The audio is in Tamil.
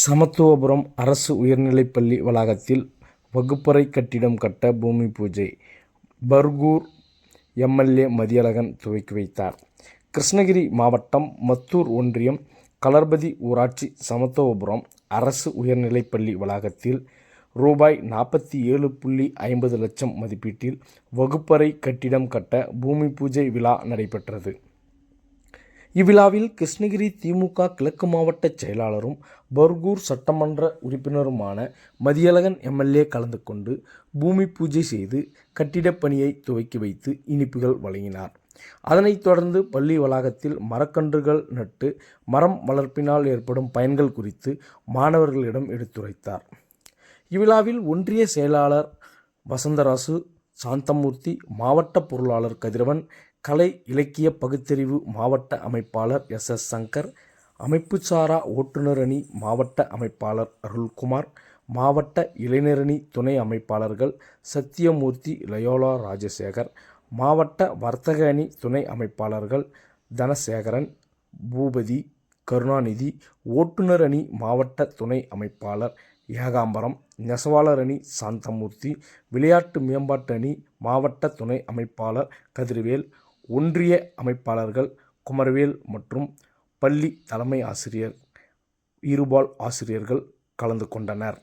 சமத்துவபுரம் அரசு உயர்நிலைப்பள்ளி வளாகத்தில் வகுப்பறை கட்டிடம் கட்ட பூமி பூஜை பர்கூர் எம்எல்ஏ மதியழகன் துவக்கி வைத்தார். கிருஷ்ணகிரி மாவட்டம் மத்தூர் ஒன்றியம் களர்பதி ஊராட்சி சமத்துவபுரம் அரசு உயர்நிலைப்பள்ளி வளாகத்தில் ரூபாய் நாற்பத்தி ஏழு புள்ளி ஐம்பது லட்சம் மதிப்பீட்டில் வகுப்பறை கட்டிடம் கட்ட பூமி பூஜை விழா நடைபெற்றது. இவ்விழாவில் கிருஷ்ணகிரி திமுக கிழக்கு மாவட்ட செயலாளரும் பர்கூர் சட்டமன்ற உறுப்பினருமான மதியழகன் எம்எல்ஏ கலந்து கொண்டு பூமி பூஜை செய்து கட்டிடப் பணியை துவக்கி வைத்து இனிப்புகள் வழங்கினார். அதனைத் தொடர்ந்து பள்ளி வளாகத்தில் மரக்கன்றுகள் நட்டு மரம் வளர்ப்பினால் ஏற்படும் பயன்கள் குறித்து மாணவர்களிடம் எடுத்துரைத்தார். இவ்விழாவில் ஒன்றிய செயலாளர் வசந்தராசு, சாந்தமூர்த்தி, மாவட்ட பொருளாளர் கதிரவன், கலை இலக்கிய பகுத்தறிவு மாவட்ட அமைப்பாளர் எஸ். எஸ். சங்கர், அமைப்புசாரா ஓட்டுநர் அணி மாவட்ட அமைப்பாளர் அருள்குமார், மாவட்ட இளைஞரணி துணை அமைப்பாளர்கள் சத்தியமூர்த்தி, லயோலா ராஜசேகர், மாவட்ட வர்த்தக அணி துணை அமைப்பாளர்கள் தனசேகரன், பூபதி, கருணாநிதி, ஓட்டுநர் அணி மாவட்ட துணை அமைப்பாளர் ஏகாம்பரம், நெசவாளர் அணி சாந்தமூர்த்தி, விளையாட்டு மேம்பாட்டு அணி மாவட்ட துணை அமைப்பாளர் கதிர்வேல், ஒன்றிய அமைப்பாளர்கள் குமரவேல் மற்றும் பள்ளி தலைமை ஆசிரியர் இருபால் ஆசிரியர்கள் கலந்து கொண்டனர்.